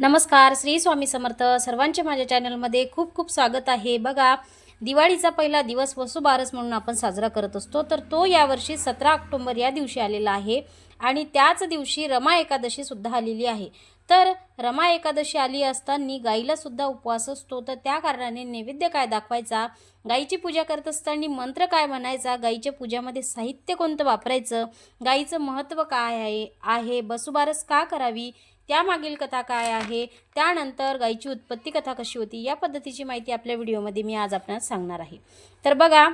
नमस्कार श्री स्वामी समर्थ. सर्वांचे माझ्या चॅनलमध्ये खूप खूप स्वागत आहे. बघा दिवाळीचा पहिला दिवस वसुबारस म्हणून आपण साजरा करत असतो. तर तो यावर्षी सतरा ऑक्टोंबर या दिवशी आलेला आहे आणि त्याच दिवशी रमा एकादशीसुद्धा आलेली आहे. तर रमा एकादशी आली असताना गाईलासुद्धा उपवास असतो. तर त्या कारणाने नैवेद्य काय दाखवायचा गाईची पूजा करत असताना मंत्र काय म्हणायचा गाईच्या पूजामध्ये साहित्य कोणतं वापरायचं गाईचं महत्त्व काय आहे आहे बसुबारस का करावी त्यामागील कथा काय आहे? त्यानंतर गाईची उत्पत्ती कथा कशी होती? या पद्धतीची माहिती आपल्या व्हिडिओमध्ये मी आज आपणास सांगणार आहे. तर बघा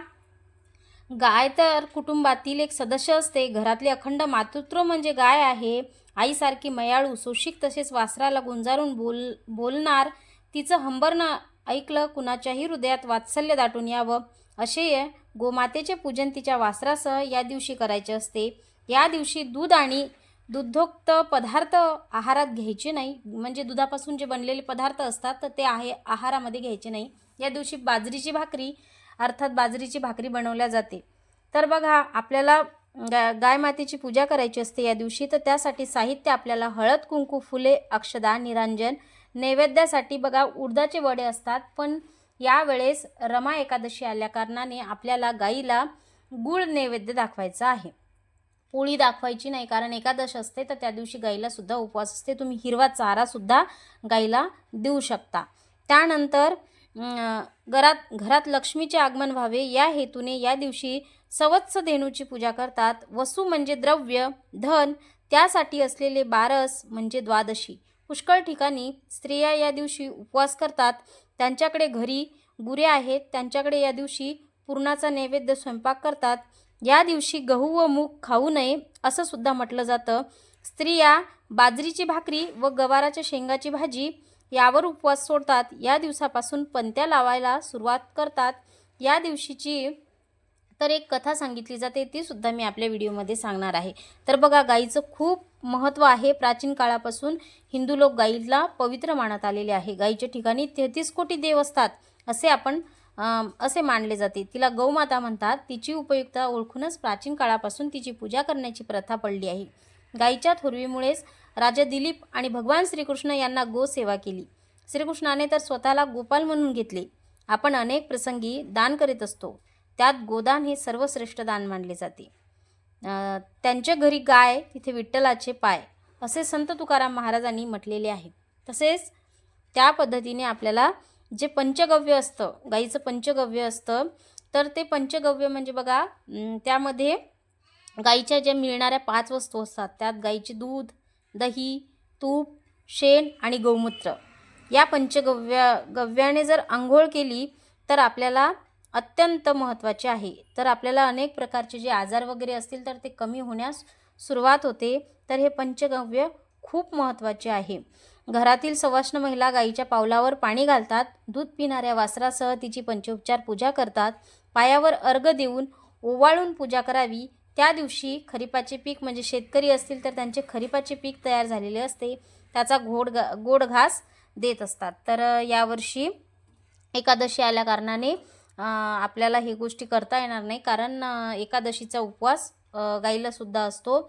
गाय तर कुटुंबातील एक सदस्य असते. घरातले अखंड मातृत्व म्हणजे गाय आहे. आईसारखी मयाळू सुशिक तसेच वासराला गुंजारून बोल बोलणार तिचं हंबरणं ऐकलं कुणाच्याही हृदयात वात्सल्य दाटून यावं. असे गोमातेचे पूजन तिच्या वासरासह या दिवशी करायचे असते. या दिवशी दूध आणि दुग्धोक्त पदार्थ आहारात घ्यायचे नाही. म्हणजे दुधापासून जे बनलेले पदार्थ असतात तर ते आहे आहारामध्ये घ्यायचे नाही. या दिवशी बाजरीची भाकरी अर्थात बाजरीची भाकरी बनवल्या जाते. तर बघा आपल्याला गा गाय मातेची पूजा करायची असते या दिवशी तर त्यासाठी साहित्य आपल्याला हळद कुंकू फुले अक्षदा निरांजन नैवेद्यासाठी बघा उडदाचे वडे असतात. पण यावेळेस रमा एकादशी आल्या कारणाने आपल्याला गाईला गुळ नैवेद्य दाखवायचा आहे. पोळी दाखवायची नाही कारण एकादश असते तर त्या दिवशी गाईला सुद्धा उपवास असते. तुम्ही हिरवा चारासुद्धा गाईला देऊ शकता. त्यानंतर घरात घरात लक्ष्मीचे आगमन व्हावे या हेतूने या दिवशी सवत्स धेनूची पूजा करतात. वसू म्हणजे द्रव्य धन त्यासाठी असलेले बारस म्हणजे द्वादशी. पुष्कळ ठिकाणी स्त्रिया या दिवशी उपवास करतात. त्यांच्याकडे घरी गुरे आहेत. त्यांच्याकडे या दिवशी पुरणाचा नैवेद्य स्वयंपाक करतात. या दिवशी गहू व मूग खाऊ नये असं सुद्धा म्हटलं जातं. स्त्रिया बाजरीची भाकरी व गवाराच्या शेंगाची भाजी यावर उपवास सोडतात. या दिवसापासून पंत्या लावायला सुरुवात करतात. या दिवशीची तर एक कथा सांगितली जाते ती सुद्धा मी आपल्या व्हिडिओमध्ये सांगणार आहे. तर बघा गाईचं खूप महत्त्व आहे. प्राचीन काळापासून हिंदू लोक गाईला पवित्र मानत आलेले आहे. गाईच्या ठिकाणी तेहतीस कोटी देव असतात असे आपण असे मानले जाते. तिला गौमाता म्हणतात तिची उपयुक्तता ओळखूनच प्राचीन काळापासून तिची पूजा करण्याची प्रथा पडली आहे. गाईच्या थोरवीमुळेच राजा दिलीप आणि भगवान श्रीकृष्ण यांना गोसेवा केली. श्रीकृष्णाने तर स्वतःला गोपाल म्हणून घेतले. आपण अनेक प्रसंगी दान करीत असतो. त्यात गोदान हे सर्वश्रेष्ठ दान मानले जाते. त्यांच्या घरी गाय तिथे विठ्ठलाचे पाय असे संत तुकाराम महाराजांनी म्हटलेले आहे. तसेच त्या पद्धतीने आपल्याला जे पंचगव्य असतं गाईचं पंचगव्य असतं तर ते पंचगव्य म्हणजे बघा त्यामध्ये गाईच्या ज्या मिळणाऱ्या पाच वस्तू असतात त्यात गाईचे दूध दही तूप शेण आणि गोमूत्र. या पंचगव्या गव्याने जर आंघोळ केली तर आपल्याला अत्यंत महत्त्वाचे आहे. तर आपल्याला अनेक प्रकारचे जे आजार वगैरे असतील तर ते कमी होण्यास सुरुवात होते. तर हे पंचगव्य खूप महत्त्वाचे आहे. घरातील सवाष्ण महिला गाईच्या पावलावर पाणी घालतात दूध पिणाऱ्या वासरासह तिची पंचोपचार पूजा करतात पायावर अर्घ देऊन ओवाळून पूजा करावी. त्या दिवशी खरीपाचे पीक म्हणजे शेतकरी असतील तर त्यांचे खरीपाचे पीक तयार झालेले असते. त्याचा घोड गा गोड घास देत असतात. तर यावर्षी एकादशी आल्या कारणाने आपल्याला ही गोष्टी करता येणार नाही. कारण एकादशीचा उपवास गाईलासुद्धा असतो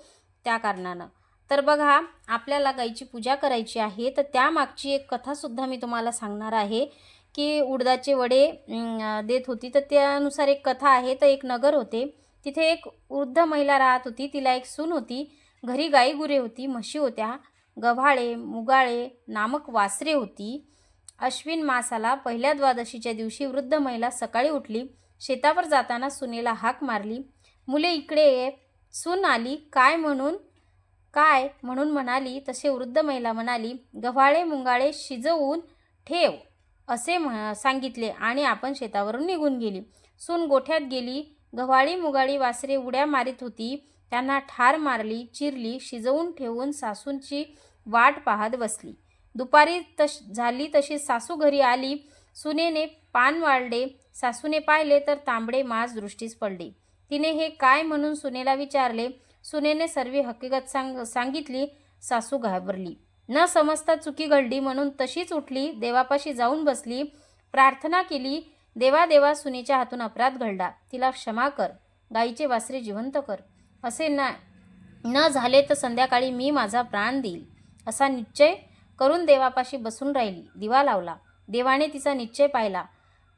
त्या कारणानं. तर बघा आपल्याला गाईची पूजा करायची आहे. तर त्यामागची एक कथासुद्धा मी तुम्हाला सांगणार आहे की उडदाचे वडे देत होती. तर त्यानुसार एक कथा आहे. तर एक नगर होते. तिथे एक वृद्ध महिला राहत होती. तिला एक सून होती. घरी गाई गुरे होती. म्हशी होत्या. गव्हाळे मुगाळे नामक वासरे होती. अश्विन मासाला पहिल्या द्वादशीच्या दिवशी वृद्ध महिला सकाळी उठली. शेतावर जाताना सुनेला हाक मारली. मुले इकडे ये. सून आली. काय म्हणून काय म्हणून म्हणाली? तसे वृद्ध महिला म्हणाली गव्हाळे मुंगाळे शिजवून ठेव असे म्ह सांगितले आणि आपण शेतावरून निघून गेली. सून गोठ्यात गेली. गव्हाळी मुगाळी वासरे उड्या मारित होती. त्यांना ठार मारली चिरली शिजवून ठेवून सासूंची वाट पाहत बसली. दुपारी तश झाली तशी सासू घरी आली. सुनेने पान वाळले. सासूने पाहिले तर तांबडे मास दृष्टीस पडले. तिने हे काय म्हणून सुनेला विचारले? सुनेने सर्व हकीकत सांग सांगितली सासू घाबरली. न समजता चुकी घडली म्हणून तशीच उठली देवापाशी जाऊन बसली प्रार्थना केली देवा देवा सुनेच्या हातून अपराध घडला. तिला क्षमा कर गाईचे वासरे जिवंत कर. असे ना न झाले तर संध्याकाळी मी माझा प्राण देईल. असा निश्चय करून देवापाशी बसून राहिली. दिवा लावला. देवाने तिचा निश्चय पाहिला.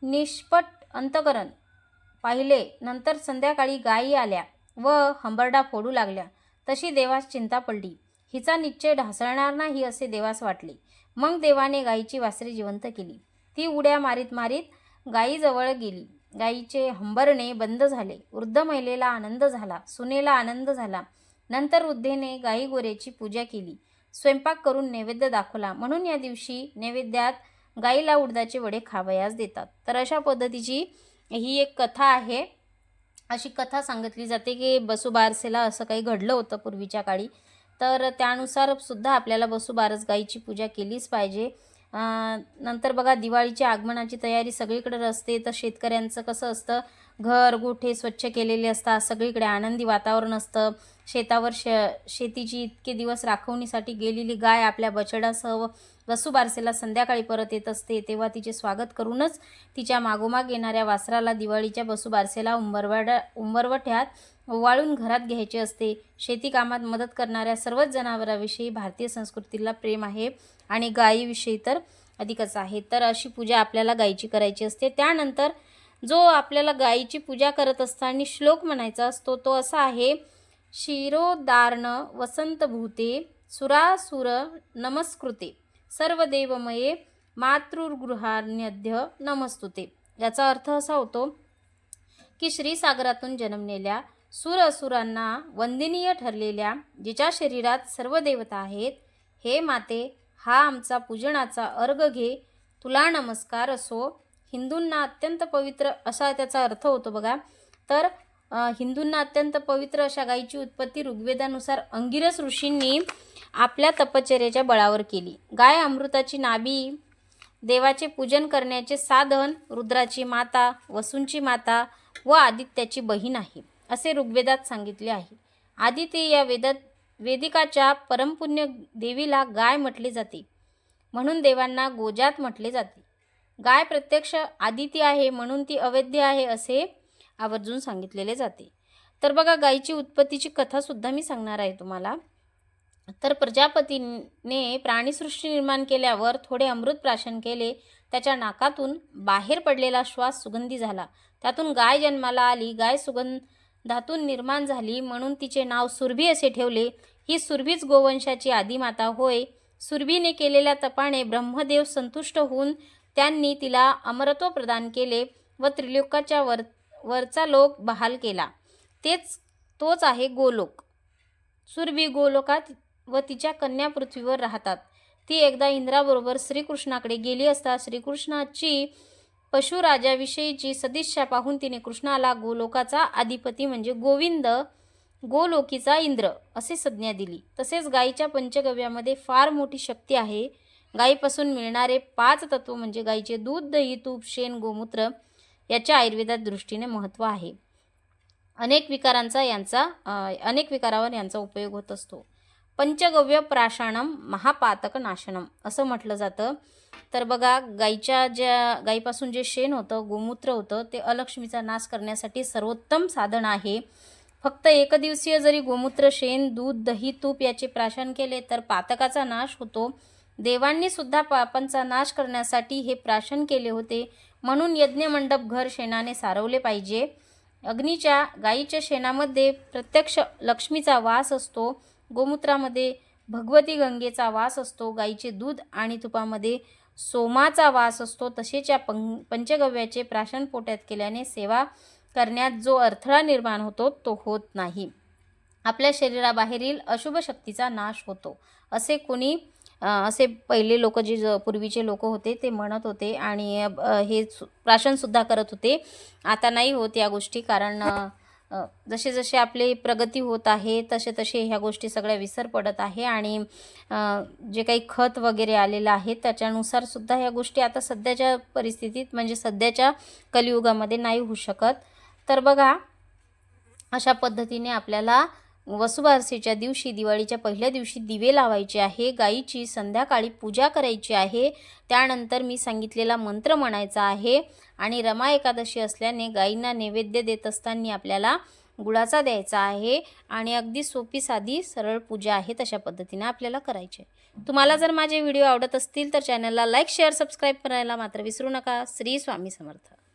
निष्पट अंतकरण पाहिले. नंतर संध्याकाळी गायी आल्या. व हंबरडा फोडू लागल्या. तशी देवास चिंता पडली. हिचा निश्चय ढासळणार नाही असे देवास वाटले. मग देवाने गायीची वासरी जिवंत केली. ती उड्या मारीत मारीत गायीजवळ गेली. गायीचे हंबरणे बंद झाले. वृद्ध महिलेला आनंद झाला. सुनेला आनंद झाला. नंतर वृद्धेने गाई गोऱ्याची पूजा केली. स्वयंपाक करून नैवेद्य दाखवला. म्हणून या दिवशी नैवेद्यात गाईला उडदाचे वडे खावयास देतात. तर अशा पद्धतीची ही एक कथा आहे. अशी कथा सांगितली जाते की बसुबारसेला असं काही घडलं होतं पूर्वीच्या काळी. तर त्यानुसार सुद्धा आपल्याला बसुबारस गाईची पूजा केलीच पाहिजे. नंतर बघा दिवाळीच्या आगमनाची तयारी सगळीकडे असते तर शेतकऱ्यांचं कसं असतं? घर गोठे स्वच्छ केलेले असतात. सगळीकडे आनंदी वातावरण असतं. शेतावर श शेतीची इतके दिवस राखवणीसाठी गेलेली गाय आपल्या बछड्यासह वसुबारसेला संध्याकाळी परत येत असते. तेव्हा तिचे स्वागत करूनच तिच्या मागोमाग येणाऱ्या वासराला दिवाळीच्या बसुबारसेला उंबरवाड्या उंबरवठ्यात ओवाळून घरात घ्यायचे असते. शेतीकामात मदत करणाऱ्या सर्वच जनावरांविषयी भारतीय संस्कृतीला प्रेम आहे आणि गायीविषयी तर अधिकच आहे. तर अशी पूजा आपल्याला गायीची करायची असते. त्यानंतर जो आपल्याला गायीची पूजा करत असताना श्लोक म्हणायचा असतो तो असा आहे क्षीरोदार्ण वसंतभूते सुरासुर नमस्कृते सर्वदेवमये मातृगृहान्यध्य नमस्तुते. याचा अर्थ असा होतो की श्रीसागरातून जन्मलेल्या सुर असुरांना वंदनीय ठरलेल्या जिच्या शरीरात सर्व देवता आहेत हे माते हा आमचा पूजनाचा अर्घ घे तुला नमस्कार असो हिंदूंना अत्यंत पवित्र असा त्याचा अर्थ होतो बघा. तर हिंदूंना अत्यंत पवित्र अशा गायीची उत्पत्ती ऋग्वेदानुसार अंगिरस ऋषींनी आपल्या तपश्चर्याच्या बळावर केली. गाय अमृताची नाभी देवाचे पूजन करण्याचे साधन रुद्राची माता वसूंची माता व आदित्याची बहीण आहे असे ऋग्वेदात सांगितले आहे. आदिती या वेदात वेदिकाच्या परमपुण्य देवीला गाय म्हटले जाते. म्हणून देवांना गोजात म्हटले जाते. गाय प्रत्यक्ष आदिती आहे म्हणून ती अवैध आहे असे आवर्जून सांगितलेले जाते. तर बघा गायीची उत्पत्तीची कथासुद्धा मी सांगणार आहे तुम्हाला. तर प्रजापतीने प्राणीसृष्टी निर्माण केल्यावर थोडे अमृत प्राशन केले. त्याच्या नाकातून बाहेर पडलेला श्वास सुगंधी झाला. त्यातून गाय जन्माला आली. गाय सुगंधातून निर्माण झाली म्हणून तिचे नाव सुरभी असे ठेवले. ही सुरभीच गोवंशाची आदिमाता होय. सुरभीने केलेल्या तपाने ब्रह्मदेव संतुष्ट होऊन त्यांनी तिला अमरत्व प्रदान केले व त्रिलोकाच्या वर वरचा लोक बहाल केला. तेच तोच आहे गोलोक. सुरभी गोलोकात व तिच्या कन्या पृथ्वीवर राहतात. ती एकदा इंद्राबरोबर श्रीकृष्णाकडे गेली असता श्रीकृष्णाची पशुराजाविषयीची सदिच्छा पाहून तिने कृष्णाला गोलोकाचा अधिपती म्हणजे गोविंद गोलोकीचा इंद्र असे संज्ञा दिली. तसेच गायीच्या पंचगव्यामध्ये फार मोठी शक्ती आहे. गायीपासून मिळणारे पाच तत्व म्हणजे गायीचे दूध दही तूप शेण गोमूत्र याच्या आयुर्वेदात दृष्टीने महत्त्व आहे. अनेक विकारांचा यांचा अनेक विकारावर यांचा उपयोग होत असतो. पंचगव्य प्राशाणम महापातक नाशनम असं म्हटलं जातं. तर बघा गाईच्या ज्या गाईपासून जे शेण होतं गोमूत्र होतं ते अलक्ष्मीचा नाश करण्यासाठी सर्वोत्तम साधन आहे. फक्त एकदिवसीय जरी गोमूत्र शेण दूध दही तूप याचे प्राशन केले तर पातकाचा नाश होतो. देवांनी सुद्धा पापांचा नाश करण्यासाठी हे प्राशन केले होते. म्हणून यज्ञमंडप घर शेणाने सारवले पाहिजे. अग्नीच्या गाईच्या शेणामध्ये प्रत्यक्ष लक्ष्मीचा वास असतो. गोमूत्रामध्ये भगवती गंगेचा वास असतो. गाईचे दूध आणि तुपामध्ये सोमाचा वास असतो. तसेच या पं पंचगव्याचे प्राशन पोट्यात केल्याने सेवा करण्यात जो अडथळा निर्माण होतो तो होत नाही. आपल्या शरीराबाहेरील अशुभ शक्तीचा नाश होतो. असे कोणी असे पहिले लोक जे ज- पूर्वीचे लोक होते ते म्हणत होते आणि हे सु- प्राशनसुद्धा करत होते. आता नाही होत या गोष्टी कारण जसे जसे आपली प्रगती होत आहे तसे तसे ह्या गोष्टी सगळ्या विसर पडत आहे आणि जे काही खत वगैरे आलेलं आहे त्याच्यानुसार सुद्धा ह्या गोष्टी आता सध्याच्या परिस्थितीत म्हणजे सध्याच्या कलियुगामध्ये नाही होऊ शकत. तर बघा अशा पद्धतीने आपल्याला वसुबारसेच्या दिवशी दिवाळीच्या पहिल्या दिवशी दिवे लावायचे आहे गाईची संध्याकाळी पूजा करायची आहे. त्यानंतर मी सांगितलेला मंत्र म्हणायचा आहे आणि रमा एकादशी असल्याने गाईंना नैवेद्य देत असताना आपल्याला गुळाचा द्यायचा आहे आणि अगदी सोपी साधी सरळ पूजा आहे तशा पद्धतीने आपल्याला करायची आहे. तुम्हाला जर माझे व्हिडिओ आवडत असतील तर चॅनलला लाईक शेअर सबस्क्राईब करायला मात्र विसरू नका. श्री स्वामी समर्थ.